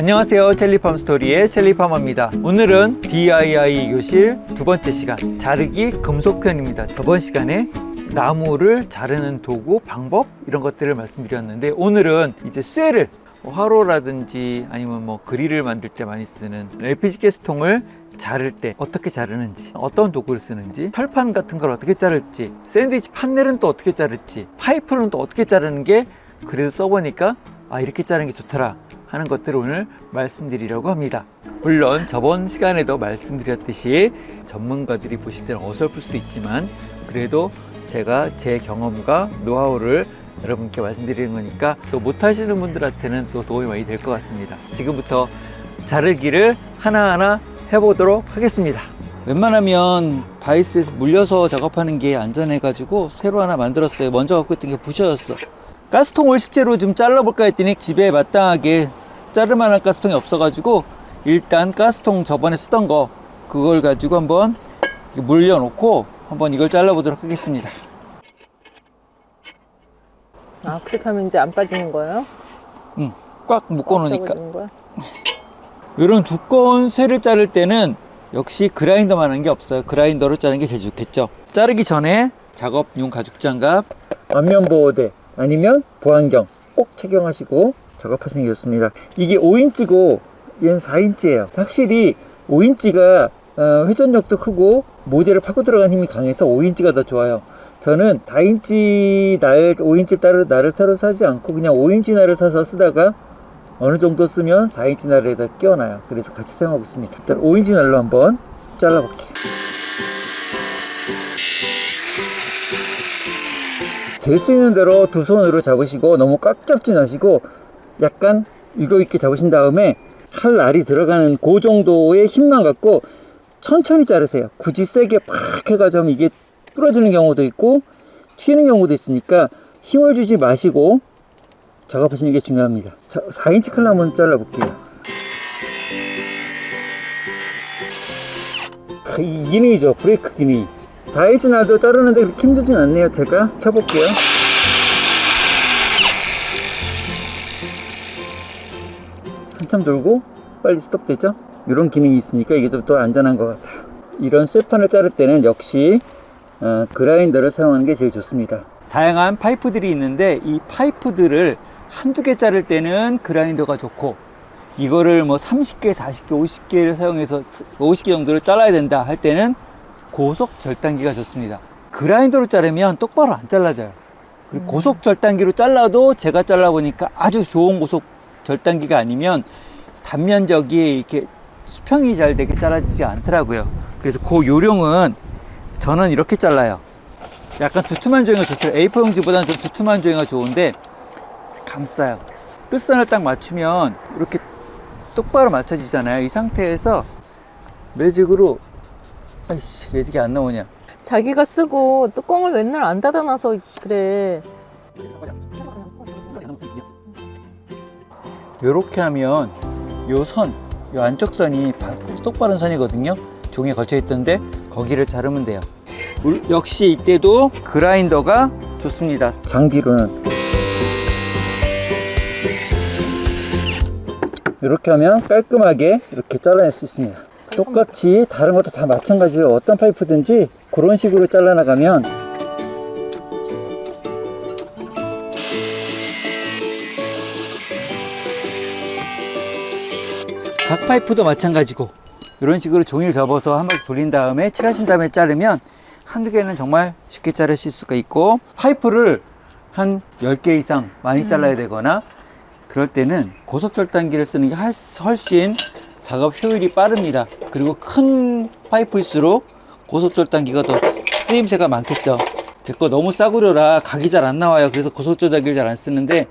안녕하세요. 첼리팜 스토리의 첼리팜입니다. 오늘은 DIY 교실 두 번째 시간 자르기 금속편입니다. 저번 시간에 나무를 자르는 도구 방법 이런 것들을 말씀드렸는데 오늘은 이제 쇠를 뭐 화로라든지 아니면 뭐 그릴을 만들 때 많이 쓰는 LPG 가스통을 자를 때 어떻게 자르는지 어떤 도구를 쓰는지 철판 같은 걸 어떻게 자를지 샌드위치 판넬은 또 어떻게 자를지 파이프는 또 어떻게 자르는 게 그래도 써보니까 아 이렇게 자르는 게 좋더라 하는 것들을 오늘 말씀드리려고 합니다 물론 저번 시간에도 말씀드렸듯이 전문가들이 보실 때는 어설플 수도 있지만 그래도 제가 제 경험과 노하우를 여러분께 말씀드리는 거니까 또 못하시는 분들한테는 또 도움이 많이 될 것 같습니다 지금부터 자르기를 하나하나 해보도록 하겠습니다. 웬만하면 바이스에서 물려서 작업하는 게 안전해가지고 새로 하나 만들었어요. 먼저 갖고 있던 게 부셔졌어. 가스통을 실제로 좀 잘라볼까 했더니 집에 마땅하게 자를 만한 가스통이 없어가지고 일단 가스통 저번에 쓰던 거 그걸 가지고 한번 물려놓고 한번 이걸 잘라보도록 하겠습니다. 아 그렇게 하면 이제 안 빠지는 거예요? 응, 꽉 묶어놓으니까. 이런 두꺼운 쇠를 자를 때는 역시 그라인더만 한 게 없어요. 그라인더로 자르는 게 제일 좋겠죠. 자르기 전에 작업용 가죽 장갑, 안면 보호대 아니면 보안경 꼭 착용하시고 작업하시는 게 좋습니다. 이게 5인치고 얘는 4인치예요. 확실히 5인치가 어, 회전력도 크고 모재를 파고 들어간 힘이 강해서 5인치가 더 좋아요. 저는 4인치 날, 5인치 날을, 날을 새로 사지 않고 그냥 5인치 날을 사서 쓰다가 어느 정도 쓰면 4인치 날에다 끼워놔요. 그래서 같이 사용하고 있습니다. 일단 5인치 날로 한번 잘라볼게요. 될 수 있는 대로 두 손으로 잡으시고 너무 꽉 잡지 마시고 약간 이거 있게 잡으신 다음에 칼 날이 들어가는 그 정도의 힘만 갖고 천천히 자르세요. 굳이 세게 팍 해가지고 이게 부러지는 경우도 있고 튀는 경우도 있으니까 힘을 주지 마시고 작업하시는 게 중요합니다. 자, 4인치 칼로 한번 잘라볼게요. 아, 이 기능이죠. 브레이크 기능. 4인치 나도 자르는데 힘들진 않네요. 제가 켜볼게요. 한참 돌고 빨리 스톱되죠? 이런 기능이 있으니까 이게 좀 더 안전한 것 같아요. 이런 쇠판을 자를 때는 역시 어, 그라인더를 사용하는 게 제일 좋습니다. 다양한 파이프들이 있는데 이 파이프들을 한두 개 자를 때는 그라인더가 좋고 이거를 뭐 30개, 40개, 50개를 사용해서 50개 정도를 잘라야 된다 할 때는 고속 절단기가 좋습니다. 그라인더로 자르면 똑바로 안 잘라져요. 그리고 고속 절단기로 잘라도 제가 잘라보니까 아주 좋은 고속 절단기가 아니면 단면적이 이렇게 수평이 잘 되게 잘라지지 않더라고요. 그래서 그 요령은 저는 이렇게 잘라요. 약간 두툼한 조형이 좋죠. A4 용지보다는 좀 두툼한 조형이 좋은데 감싸요. 끝선을 딱 맞추면 이렇게 똑바로 맞춰지잖아요. 이 상태에서 매직으로 아이씨 매직이 안 나오냐. 자기가 쓰고 뚜껑을 맨날 안 닫아놔서 그래. 이렇게 하면 요 선, 요 안쪽 선이 바- 똑바른 선이거든요. 종이에 걸쳐 있던데 거기를 자르면 돼요. 물- 역시 이때도 그라인더가 좋습니다. 장비로는 이렇게 하면 깔끔하게 이렇게 잘라낼 수 있습니다. 똑같이 다른 것도 다 마찬가지로 어떤 파이프든지 그런 식으로 잘라나가면 각 파이프도 마찬가지고 이런 식으로 종이를 접어서 한 바퀴 돌린 다음에 칠하신 다음에 자르면 한두 개는 정말 쉽게 자르실 수가 있고 파이프를 한 10개 이상 많이 잘라야 되거나 그럴 때는 고속절단기를 쓰는 게 할- 훨씬 작업 효율이 빠릅니다. 그리고 큰 파이프일수록 고속절단기가 더 쓰임새가 많겠죠. 제 거 너무 싸구려라 각이 잘 안 나와요. 그래서 고속절단기를 잘 안 쓰는데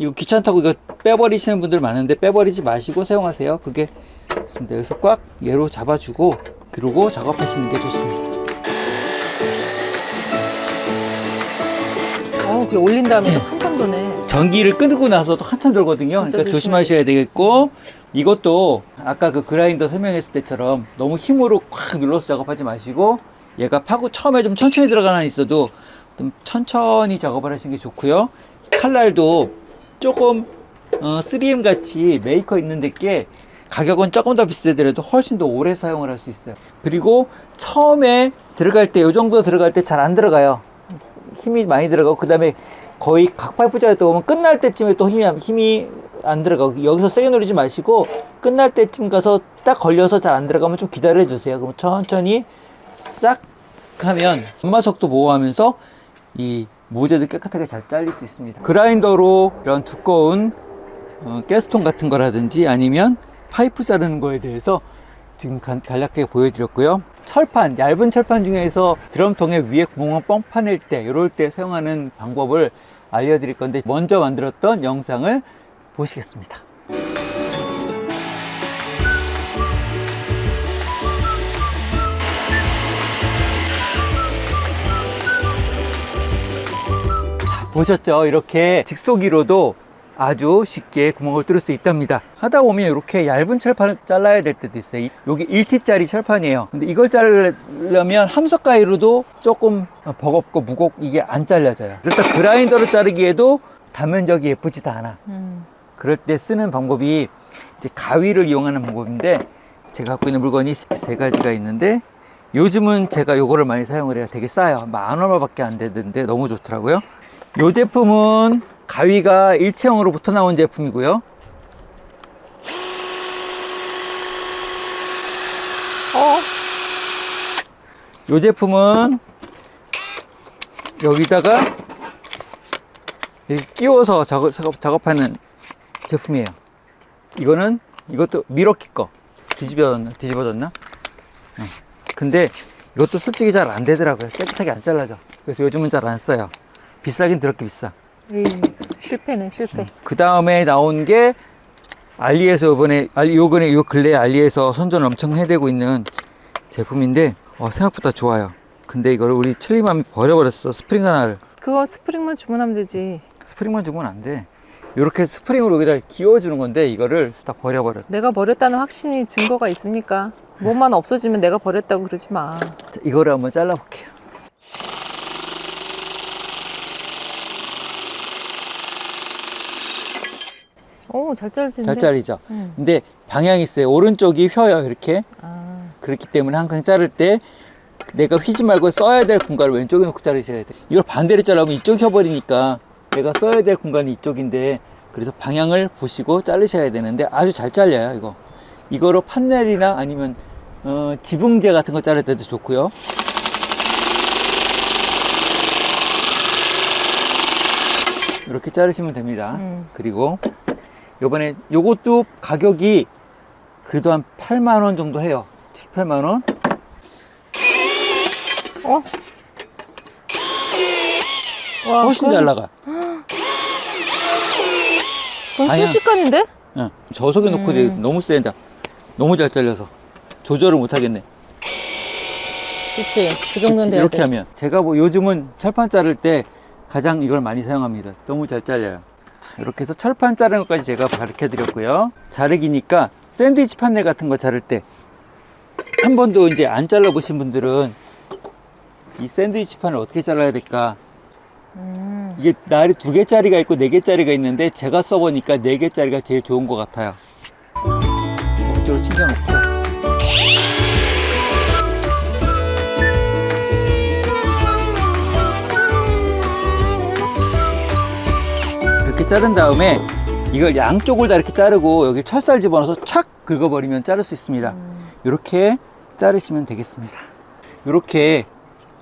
이거 귀찮다고 이거 빼버리시는 분들 많은데 빼버리지 마시고 사용하세요. 그게 좋습니다. 여기서 꽉 얘로 잡아주고 그러고 작업하시는 게 좋습니다. 어, 그 올린 다음에 한참 도네. 전기를 끊고 나서도 한참 돌거든요. 그러니까 조심하셔야 되겠고 이것도 아까 그 그라인더 설명했을 때처럼 너무 힘으로 꽉 눌러서 작업하지 마시고 얘가 파고 처음에 좀 천천히 들어가는 한 있어도 좀 천천히 작업을 하시는 게 좋고요. 칼날도 조금 어, 3M 같이 메이커 있는 데께 가격은 조금 더 비싸더라도 훨씬 더 오래 사용을 할 수 있어요. 그리고 처음에 들어갈 때, 요 정도 들어갈 때 잘 안 들어가요. 힘이 많이 들어가고, 그 다음에 거의 각 파이프 자를 때 보면 끝날 때쯤에 또 힘이, 안- 힘이 안 들어가고, 여기서 세게 누르지 마시고, 끝날 때쯤 가서 딱 걸려서 잘 안 들어가면 좀 기다려 주세요. 그럼 천천히 싹 하면 엄마 속도 보호하면서 이 모재도 깨끗하게 잘 잘릴 수 있습니다. 그라인더로 이런 두꺼운 어, 가스통 같은 거라든지 아니면 파이프 자르는 거에 대해서 지금 간- 간략하게 보여드렸고요. 철판, 얇은 철판 중에서 드럼통에 위에 구멍을 뻥 파낼 때, 이럴 때 사용하는 방법을 알려드릴 건데, 먼저 만들었던 영상을 보시겠습니다. 자, 보셨죠? 이렇게 직소기로도 아주 쉽게 구멍을 뚫을 수 있답니다. 하다 보면 이렇게 얇은 철판을 잘라야 될 때도 있어요. 이- 여기 1T짜리 철판이에요. 근데 이걸 자르려면 함석 가위로도 조금 버겁고 무겁고 이게 안 잘려져요. 그래서 그라인더로 자르기에도 단면적이 예쁘지도 않아. 음. 그럴 때 쓰는 방법이 이제 가위를 이용하는 방법인데 제가 갖고 있는 물건이 세 가지가 있는데 요즘은 제가 요거를 많이 사용을 해요. 되게 싸요. 만 얼마밖에 안 되는데 너무 좋더라고요. 요 제품은 가위가 일체형으로부터 나온 제품이고요. 어? 요 제품은 여기다가 끼워서 작업, 작업, 작업 하는 제품이에요. 이거는 이것도 미러키 거 뒤집어졌나? 뒤집어졌나? 어. 근데 이것도 솔직히 잘 안 되더라고요. 깨끗하게 안 잘라져. 그래서 요즘은 잘 안 써요. 비싸긴 더럽게 비싸. 이 실패네 실패. 그 다음에 나온 게 알리에서 이번에 알리 요번에 요 근래 알리에서 선전 엄청 해대고 있는 제품인데 어, 생각보다 좋아요. 근데 이거를 우리 첼리맘이 버려버렸어 스프링 하나를 그거 스프링만 주문하면 되지. 스프링만 주면 안 돼. 이렇게 스프링으로 여기다 끼워주는 건데 이거를 다 버려버렸어. 내가 버렸다는 확신이 증거가 있습니까? 뭐만 없어지면 내가 버렸다고 그러지 마. 자, 이거를 한번 잘라볼게요. 오, 잘 잘지는데. 잘 자르죠. 응. 근데 방향이 있어요. 오른쪽이 휘어요 이렇게. 아, 그렇기 때문에 항상 자를 때 내가 휘지 말고 써야 될 공간을 왼쪽에 놓고 자르셔야 돼. 이걸 반대로 자르면 이쪽 휘어버리니까 내가 써야 될 공간이 이쪽인데 그래서 방향을 보시고 자르셔야 되는데 아주 잘 잘려요 이거. 이거로 판넬이나 아니면 어, 지붕재 같은 거 자를 때도 좋고요. 이렇게 자르시면 됩니다. 음. 그리고 요번에 요것도 가격이 그래도 한 8만 원 정도 해요. 7, 8만 원. 어? 와, 훨씬 그건- 잘 나가. 그건 아니야. 순식간인데? 응. 저속에 놓고 음. 되게 너무 세다. 너무 잘 잘려서 조절을 못 하겠네. 그치. 그 정도는 돼야 이렇게 돼. 하면 제가 뭐 요즘은 철판 자를 때 가장 이걸 많이 사용합니다. 너무 잘 잘려요. 자, 이렇게 해서 철판 자르는 것까지 제가 가르쳐 드렸고요. 자르기니까 샌드위치 판넬 같은 거 자를 때 한 번도 이제 안 잘라 보신 분들은 이 샌드위치 판을 어떻게 잘라야 될까? 음. 이게 날이 두 개짜리가 있고 네 개짜리가 있는데 제가 써보니까 네 개짜리가 제일 좋은 것 같아요. 목적으로 튕겨놓고. 자른 다음에 이걸 양쪽을 다 이렇게 자르고 여기 철살 집어넣어서 착 긁어버리면 자를 수 있습니다. 이렇게 자르시면 되겠습니다. 이렇게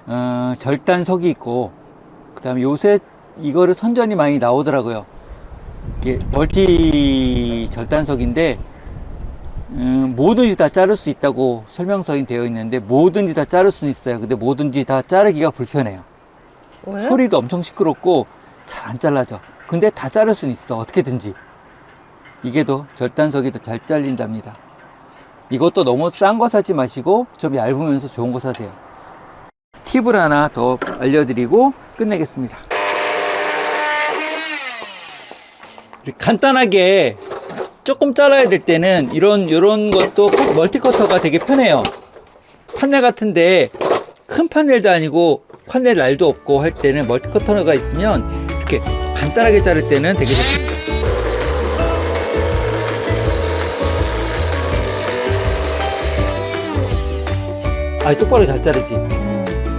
어, 절단석이 있고 그 다음에 요새 이거를 선전이 많이 나오더라고요. 이게 멀티 절단석인데 음, 뭐든지 다 자를 수 있다고 설명서에 되어 있는데 뭐든지 다 자를 수는 있어요. 근데 뭐든지 다 자르기가 불편해요. 왜? 소리도 엄청 시끄럽고 잘 안 잘라져. 근데 다 자를 수는 있어. 어떻게든지. 이게 더 절단석이 더 잘 잘린답니다. 이것도 너무 싼 거 사지 마시고 좀 얇으면서 좋은 거 사세요. 팁을 하나 더 알려드리고 끝내겠습니다. 간단하게 조금 잘라야 될 때는 이런 이런 것도 멀티커터가 되게 편해요. 판넬 같은데 큰 판넬도 아니고 판넬 날도 없고 할 때는 멀티커터가 있으면 이렇게 간단하게 자를 때는 되게 좋습니다. 아 똑바로 잘 자르지.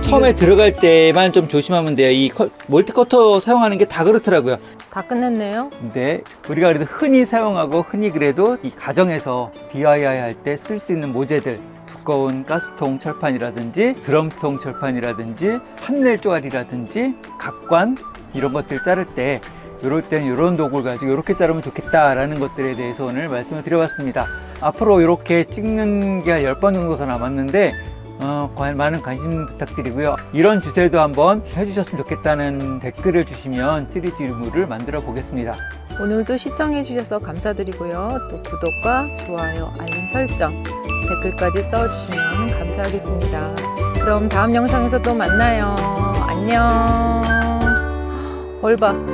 처음에 들어갈 때만 좀 조심하면 돼요. 이 컷- 멀티커터 사용하는 게 다 그렇더라고요. 다 끝냈네요. 근데 우리가 그래도 흔히 사용하고 흔히 그래도 이 가정에서 DIY 할 때 쓸 수 있는 모재들 두꺼운 가스통 철판이라든지 드럼통 철판이라든지 판넬 조알이라든지 각관 이런 것들 자를 때 이럴 때는 이런 도구를 가지고 이렇게 자르면 좋겠다라는 것들에 대해서 오늘 말씀을 드려봤습니다. 앞으로 이렇게 찍는 게한 10번 정도 더 남았는데 어, 관- 많은 관심 부탁드리고요. 이런 주제도 한번 해주셨으면 좋겠다는 댓글을 주시면 3D물을 만들어 보겠습니다. 오늘도 시청해주셔서 감사드리고요. 또 구독과 좋아요, 알림 설정, 댓글까지 써주시면 감사하겠습니다. 그럼 다음 영상에서 또 만나요. 안녕. 얼봐.